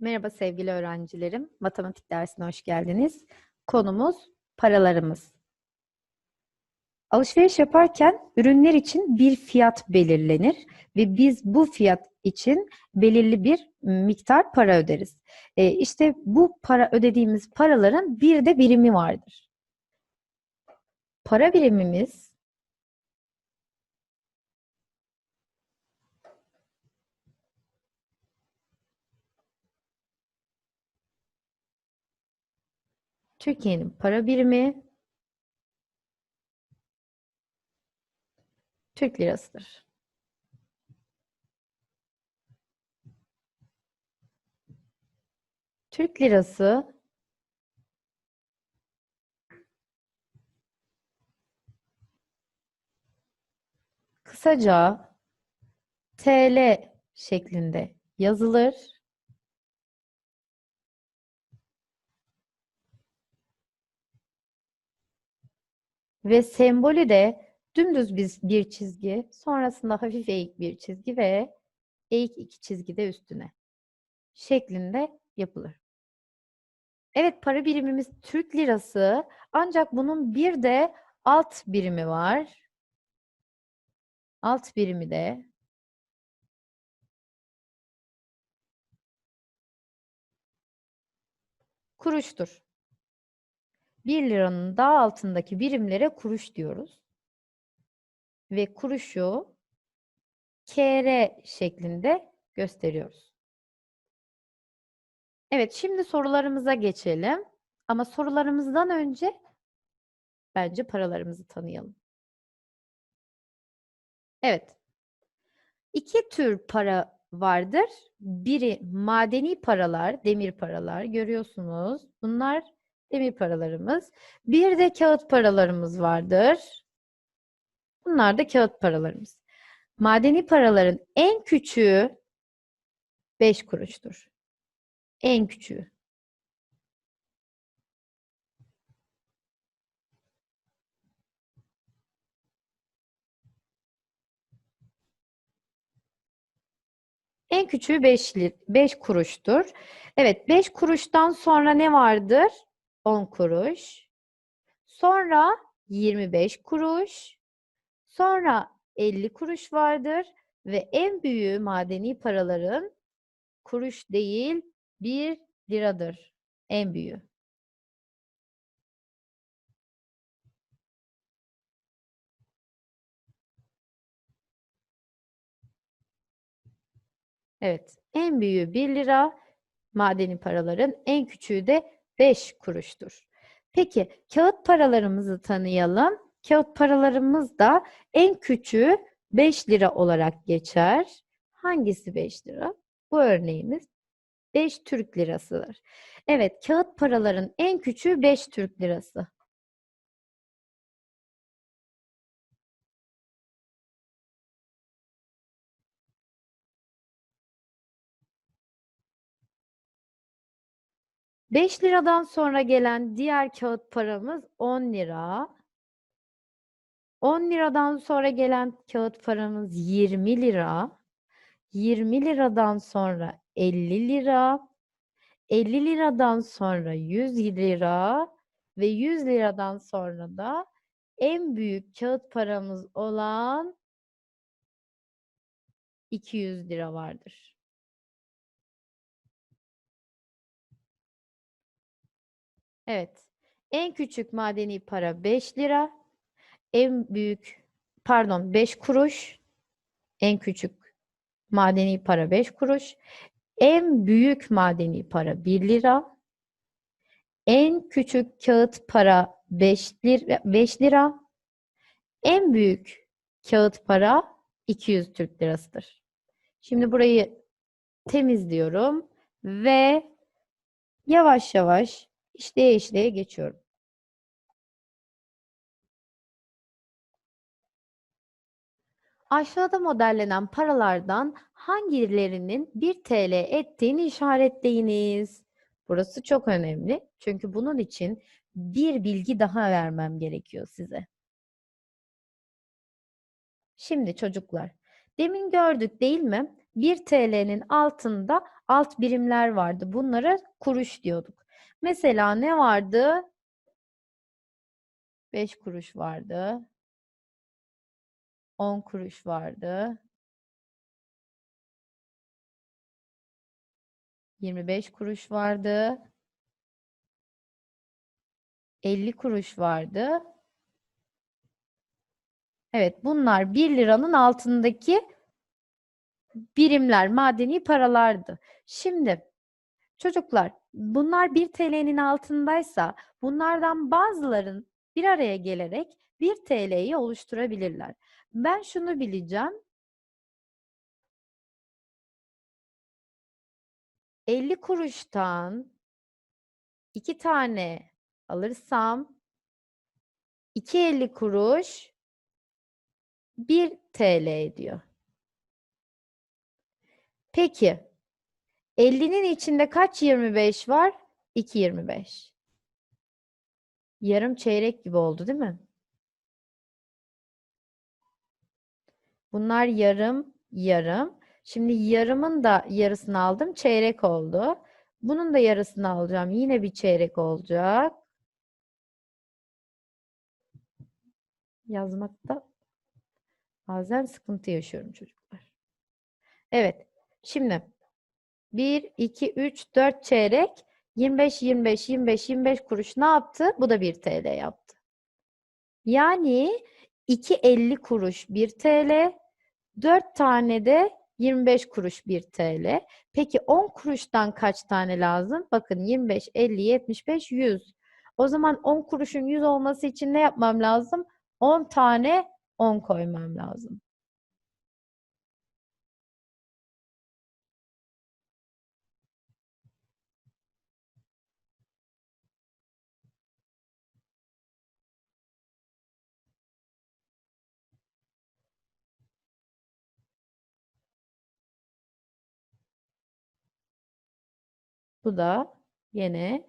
Merhaba sevgili öğrencilerim. Matematik dersine hoş geldiniz. Konumuz paralarımız. Alışveriş yaparken ürünler için bir fiyat belirlenir ve biz bu fiyat için belirli bir miktar para öderiz. E, işte bu para ödediğimiz paraların bir de birimi vardır. Para birimimiz Türkiye'nin para birimi Türk lirasıdır. Türk lirası kısaca TL şeklinde yazılır. Ve sembolü de dümdüz bir, bir çizgi, sonrasında hafif eğik bir çizgi ve eğik iki çizgi de üstüne şeklinde yapılır. Evet para birimimiz Türk lirası ancak bunun bir de alt birimi var. Alt birimi de kuruştur. 1 liranın daha altındaki birimlere kuruş diyoruz. Ve kuruşu KR şeklinde gösteriyoruz. Evet, şimdi sorularımıza geçelim. Ama sorularımızdan önce bence paralarımızı tanıyalım. Evet. İki tür para vardır. Biri madeni paralar, demir paralar görüyorsunuz. Bunlar demir paralarımız. Bir de kağıt paralarımız vardır. Bunlar da kağıt paralarımız. Madeni paraların en küçüğü 5 kuruştur. En küçüğü. En küçüğü 5 5 kuruştur. Evet, 5 kuruştan sonra ne vardır? 10 kuruş. Sonra 25 kuruş. Sonra 50 kuruş vardır ve en büyüğü madeni paraların kuruş değil 1 liradır. En büyüğü. Evet, en büyüğü 1 lira madeni paraların, en küçüğü de 5 kuruştur. Peki kağıt paralarımızı tanıyalım. Kağıt paralarımız da en küçüğü 5 lira olarak geçer. Hangisi 5 lira? Bu örneğimiz 5 Türk lirasıdır. Evet, kağıt paraların en küçüğü 5 Türk lirası. Beş liradan sonra gelen diğer kağıt paramız 10 lira. 10 liradan sonra gelen kağıt paramız 20 lira. 20 liradan sonra 50 lira. 50 liradan sonra 100 lira ve 100 liradan sonra da en büyük kağıt paramız olan 200 lira vardır. Evet. En küçük madeni para 5 lira. En büyük pardon 5 kuruş. En küçük madeni para 5 kuruş. En büyük madeni para 1 lira. En küçük kağıt para 5 lira, 5 lira. En büyük kağıt para 200 Türk lirasıdır. Şimdi burayı temizliyorum ve yavaş yavaş işleye işleye geçiyorum. Aşağıda modellenen paralardan hangilerinin 1 TL ettiğini işaretleyiniz. Burası çok önemli. Çünkü bunun için bir bilgi daha vermem gerekiyor size. Şimdi çocuklar, demin gördük değil mi? 1 TL'nin altında alt birimler vardı. Bunlara kuruş diyorduk. Mesela ne vardı? 5 kuruş vardı. 10 kuruş vardı. 25 kuruş vardı. 50 kuruş vardı. Evet, bunlar 1 liranın altındaki birimler, madeni paralardı. Şimdi çocuklar, bunlar 1 TL'nin altındaysa bunlardan bazıların bir araya gelerek 1 TL'yi oluşturabilirler. Ben şunu bileceğim. 50 kuruştan 2 tane alırsam 2.50 kuruş 1 TL ediyor. Peki 50'nin içinde kaç 25 var? 2.25. Yarım çeyrek gibi oldu değil mi? Bunlar yarım, yarım. Şimdi yarımın da yarısını aldım. Çeyrek oldu. Bunun da yarısını alacağım. Yine bir çeyrek olacak. Yazmakta bazen sıkıntı yaşıyorum çocuklar. Evet. Şimdi 1, 2, 3, 4 çeyrek 25, 25, 25, 25 kuruş ne yaptı? Bu da 1 TL yaptı. Yani 2.50 kuruş 1 TL, 4 tane de 25 kuruş 1 TL. Peki 10 kuruştan kaç tane lazım? Bakın 25, 50, 75, 100. O zaman 10 kuruşun 100 olması için ne yapmam lazım? 10 tane 10 koymam lazım. Bu da yine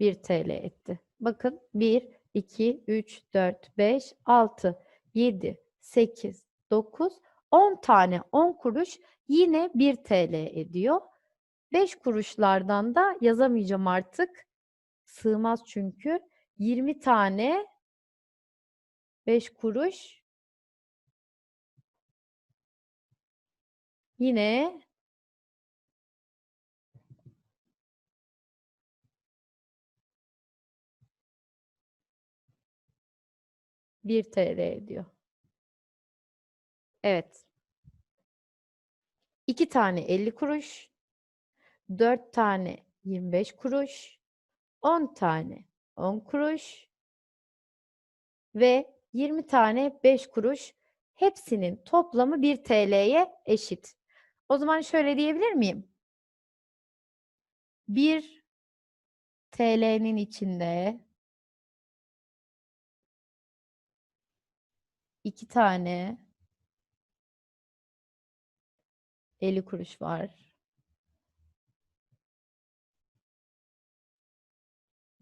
1 TL etti. Bakın 1, 2, 3, 4, 5, 6, 7, 8, 9, 10 tane 10 kuruş yine 1 TL ediyor. 5 kuruşlardan da yazamayacağım artık. Sığmaz çünkü. 20 tane 5 kuruş yine bir TL ediyor. Evet. 2 tane 50 kuruş, 4 tane 25 kuruş, 10 tane 10 kuruş ve 20 tane 5 kuruş hepsinin toplamı 1 TL'ye eşit. O zaman şöyle diyebilir miyim? 1 TL'nin içinde 2 tane 50 kuruş var.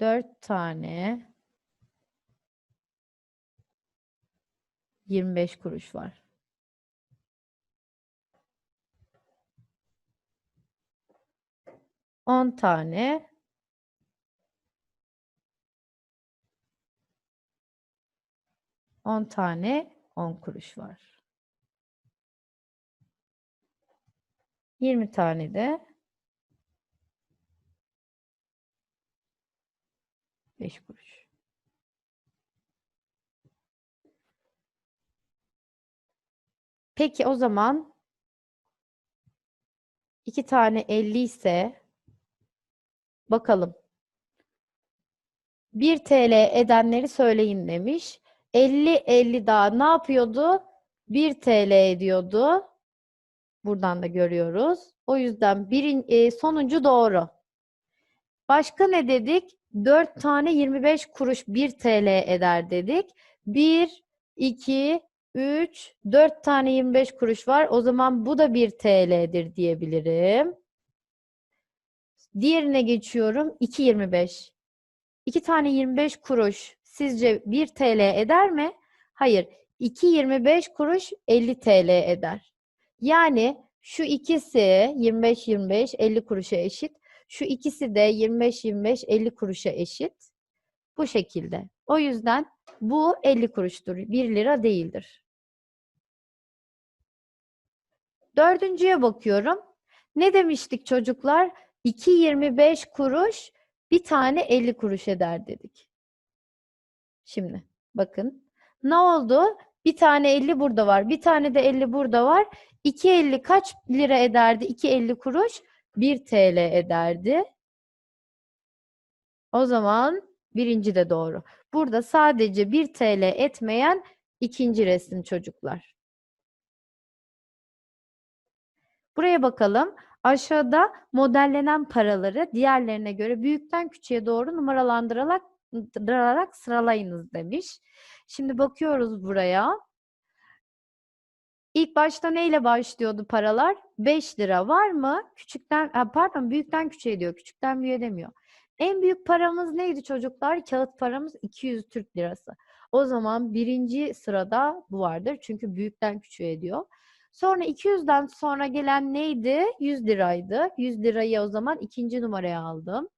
4 tane 25 kuruş var. On tane on tane on kuruş var. Yirmi tane de beş kuruş. Peki o zaman iki tane 50 ise bakalım. 1 TL edenleri söyleyin demiş. 50 50 daha ne yapıyordu? 1 TL ediyordu. Buradan da görüyoruz. O yüzden birin, e, sonuncu doğru. Başka ne dedik? 4 tane 25 kuruş 1 TL eder dedik. 1, 2, 3, 4 tane 25 kuruş var. O zaman bu da 1 TL'dir diyebilirim. Diğerine geçiyorum. 2.25. 2 tane 25 kuruş sizce 1 TL eder mi? Hayır. 2.25 kuruş 50 TL eder. Yani Şu ikisi 25 25 50 kuruşa eşit. Şu ikisi de 25 25 50 kuruşa eşit. Bu şekilde. O yüzden bu 50 kuruştur. 1 lira değildir. Dördüncüye bakıyorum. Ne demiştik çocuklar? 2.25 kuruş bir tane 50 kuruş eder dedik. Şimdi bakın. Ne oldu? Bir tane 50 burada var. Bir tane de 50 burada var. 2.50 kaç lira ederdi? 2.50 kuruş 1 TL ederdi. O zaman birinci de doğru. Burada sadece 1 TL etmeyen ikinci resim çocuklar. Buraya bakalım. Aşağıda modellenen paraları diğerlerine göre büyükten küçüğe doğru numaralandırarak numaralandırarak sıralayınız demiş. Şimdi bakıyoruz buraya. İlk başta neyle başlıyordu paralar? 5 lira var mı? Küçükten pardon büyükten küçüğe diyor. Küçükten büyüğe demiyor. En büyük paramız neydi çocuklar? Kağıt paramız 200 Türk lirası. O zaman birinci sırada bu vardır. Çünkü büyükten küçüğe diyor. Sonra 200'den sonra gelen neydi? 100 liraydı. 100 lirayı o zaman ikinci numaraya aldım.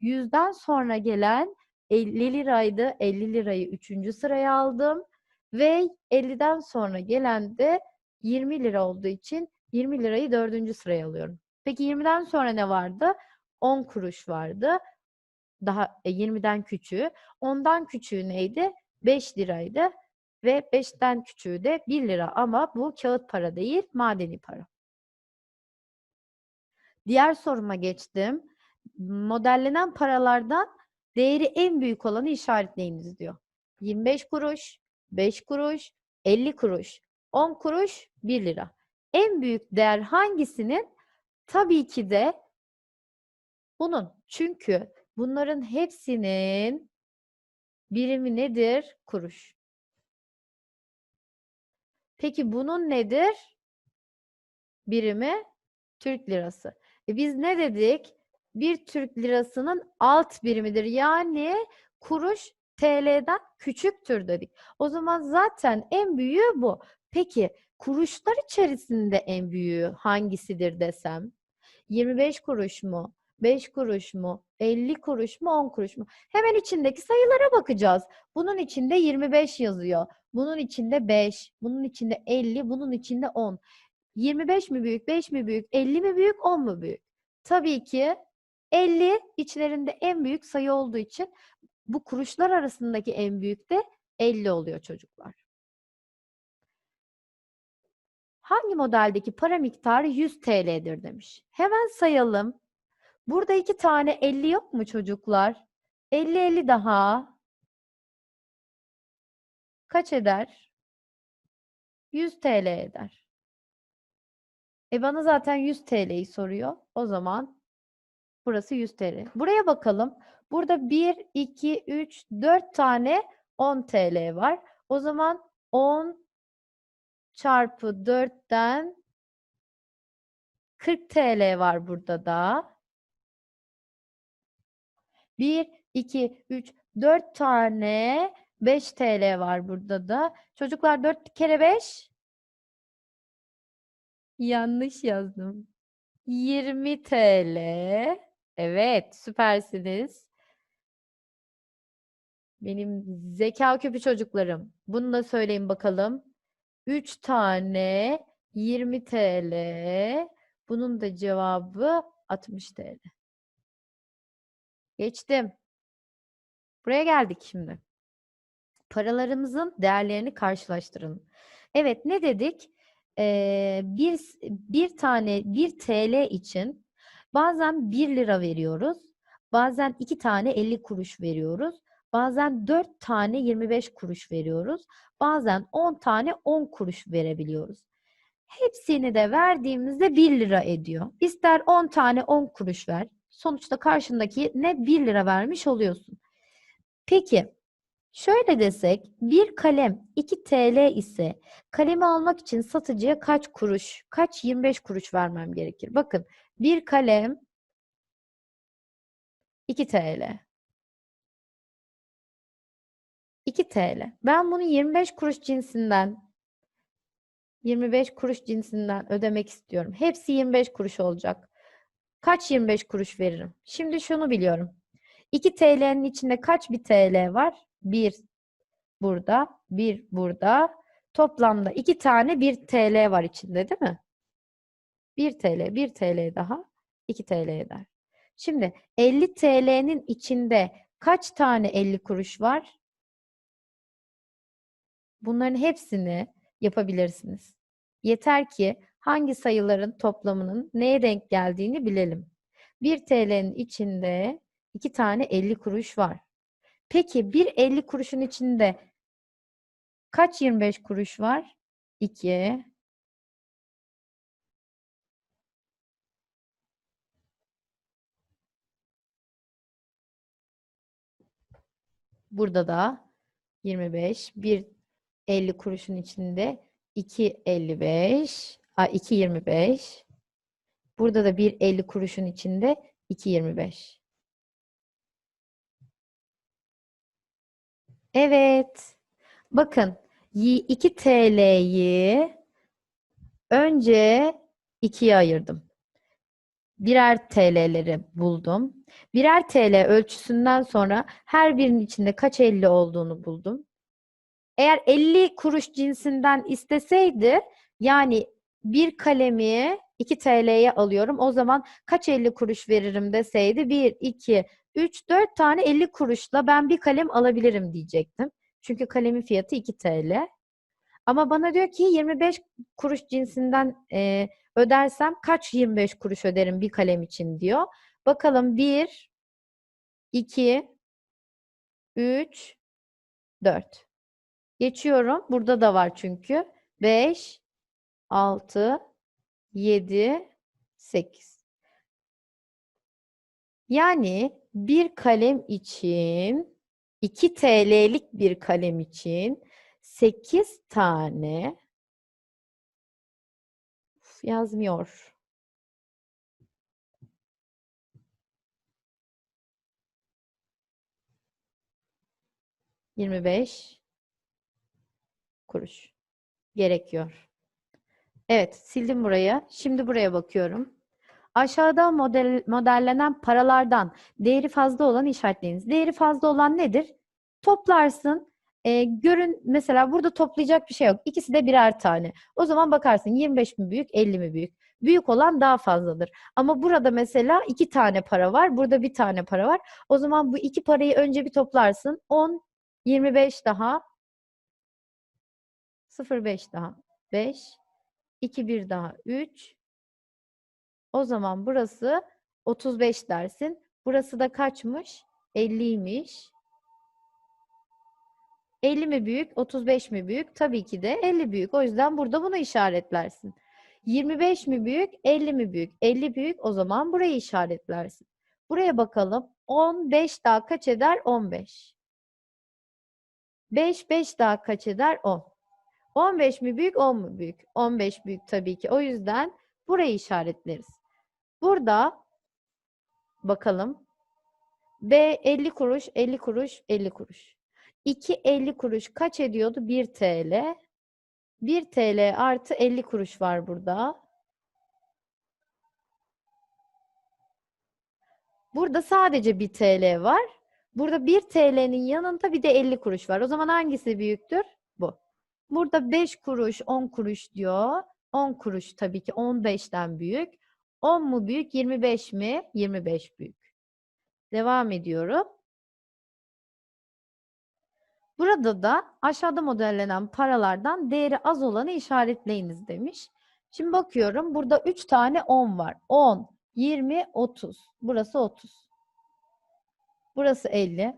100'den sonra gelen 50 liraydı. 50 lirayı üçüncü sıraya aldım. Ve 50'den sonra gelen de 20 lira olduğu için 20 lirayı dördüncü sıraya alıyorum. Peki 20'den sonra ne vardı? 10 kuruş vardı. Daha e, 20'den küçüğü. 10'dan küçüğü neydi? 5 liraydı. Ve 5'ten küçüğü de 1 lira ama bu kağıt para değil, madeni para. Diğer soruma geçtim. Modellenen paralardan değeri en büyük olanı işaretleyiniz diyor. 25 kuruş, 5 kuruş, 50 kuruş, 10 kuruş, 1 lira. En büyük değer hangisinin? Tabii ki de bunun. Çünkü bunların hepsinin birimi nedir? Kuruş. Peki bunun nedir? Birimi Türk lirası. E biz ne dedik? Bir Türk lirasının alt birimidir. Yani kuruş TL'den küçüktür dedik. O zaman zaten en büyüğü bu. Peki kuruşlar içerisinde en büyüğü hangisidir desem? 25 kuruş mu? 5 kuruş mu? 50 kuruş mu? 10 kuruş mu? Hemen içindeki sayılara bakacağız. Bunun içinde 25 yazıyor. Bunun içinde 5, bunun içinde 50, bunun içinde 10. 25 mi büyük, 5 mi büyük, 50 mi büyük, 10 mu büyük? Tabii ki 50 içlerinde en büyük sayı olduğu için bu kuruşlar arasındaki en büyük de 50 oluyor çocuklar. Hangi modeldeki para miktarı 100 TL'dir demiş. Hemen sayalım. Burada iki tane 50 yok mu çocuklar? 50 50 daha. Kaç eder? 100 TL eder. E bana zaten 100 TL'yi soruyor. O zaman burası 100 TL. Buraya bakalım. Burada 1, 2, 3, 4 tane 10 TL var. O zaman 10 çarpı 4'ten 40 TL var burada da. 1, 2, 3, 4 tane 5 TL var burada da. Çocuklar 4 kere 5. Yanlış yazdım. 20 TL. Evet, süpersiniz. Benim zeka küpü çocuklarım. Bunu da söyleyin bakalım. 3 tane 20 TL. Bunun da cevabı 60 TL. Geçtim. Buraya geldik şimdi. Paralarımızın değerlerini karşılaştırın. Evet ne dedik? Ee, bir, bir tane 1 TL için bazen 1 lira veriyoruz. Bazen 2 tane 50 kuruş veriyoruz. Bazen 4 tane 25 kuruş veriyoruz. Bazen 10 tane 10 kuruş verebiliyoruz. Hepsini de verdiğimizde 1 lira ediyor. İster 10 tane 10 kuruş ver. Sonuçta karşındaki ne 1 lira vermiş oluyorsun. Peki şöyle desek bir kalem 2 TL ise kalemi almak için satıcıya kaç kuruş, kaç 25 kuruş vermem gerekir? Bakın bir kalem 2 TL. 2 TL. Ben bunu 25 kuruş cinsinden 25 kuruş cinsinden ödemek istiyorum. Hepsi 25 kuruş olacak. Kaç 25 kuruş veririm? Şimdi şunu biliyorum. 2 TL'nin içinde kaç bir TL var? 1 burada, 1 burada. Toplamda 2 tane 1 TL var içinde değil mi? 1 TL, 1 TL daha 2 TL eder. Şimdi 50 TL'nin içinde kaç tane 50 kuruş var? Bunların hepsini yapabilirsiniz. Yeter ki hangi sayıların toplamının neye denk geldiğini bilelim. 1 TL'nin içinde 2 tane 50 kuruş var. Peki bir 50 kuruşun içinde kaç 25 kuruş var? 2, Burada da 25. Bir 50 kuruşun içinde 2.55. A 2.25. Burada da bir 50 kuruşun içinde 2.25. Evet. Bakın 2 TL'yi önce ikiye ayırdım. Birer TL'leri buldum. Birer TL ölçüsünden sonra her birinin içinde kaç 50 olduğunu buldum. Eğer 50 kuruş cinsinden isteseydi yani bir kalemi 2 TL'ye alıyorum. O zaman kaç 50 kuruş veririm deseydi 1, 2, 3, 4 tane 50 kuruşla ben bir kalem alabilirim diyecektim. Çünkü kalemin fiyatı 2 TL. Ama bana diyor ki 25 kuruş cinsinden e, ödersem kaç 25 kuruş öderim bir kalem için diyor. Bakalım 1, 2, 3, 4. Geçiyorum. Burada da var çünkü. 5, 6, 7, 8. Yani bir kalem için 2 TL'lik bir kalem için 8 tane yazmıyor. Yirmi beş kuruş gerekiyor. Evet, sildim burayı. Şimdi buraya bakıyorum. Aşağıda model, modellenen paralardan değeri fazla olan işaretleyiniz. Değeri fazla olan nedir? Toplarsın. E, görün mesela burada toplayacak bir şey yok. İkisi de birer tane. O zaman bakarsın 25 mi büyük, 50 mi büyük? Büyük olan daha fazladır. Ama burada mesela iki tane para var. Burada bir tane para var. O zaman bu iki parayı önce bir toplarsın. 10, 25 daha. 0,5 daha. 5, 2, 1 daha. 3. O zaman burası 35 dersin. Burası da kaçmış? 50'ymiş. 50 mi büyük, 35 mi büyük? Tabii ki de 50 büyük. O yüzden burada bunu işaretlersin. 25 mi büyük, 50 mi büyük? 50 büyük. O zaman burayı işaretlersin. Buraya bakalım. 15 daha kaç eder? 15. 5, 5 daha kaç eder? 10. 15 mi büyük, 10 mu büyük? 15 büyük tabii ki. O yüzden burayı işaretleriz. Burada bakalım. B 50 kuruş, 50 kuruş, 50 kuruş. 2 50 kuruş kaç ediyordu? 1 TL. 1 TL artı 50 kuruş var burada. Burada sadece 1 TL var. Burada 1 TL'nin yanında bir de 50 kuruş var. O zaman hangisi büyüktür? Bu. Burada 5 kuruş, 10 kuruş diyor. 10 kuruş tabii ki 15'ten büyük. 10 mu büyük, 25 mi? 25 büyük. Devam ediyorum. Burada da aşağıda modellenen paralardan değeri az olanı işaretleyiniz demiş. Şimdi bakıyorum burada 3 tane 10 var. 10, 20, 30. Burası 30. Burası 50.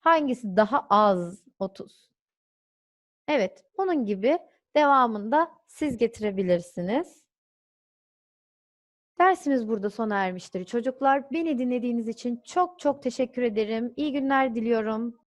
Hangisi daha az? 30. Evet, bunun gibi devamında siz getirebilirsiniz. Dersimiz burada sona ermiştir çocuklar. Beni dinlediğiniz için çok çok teşekkür ederim. İyi günler diliyorum.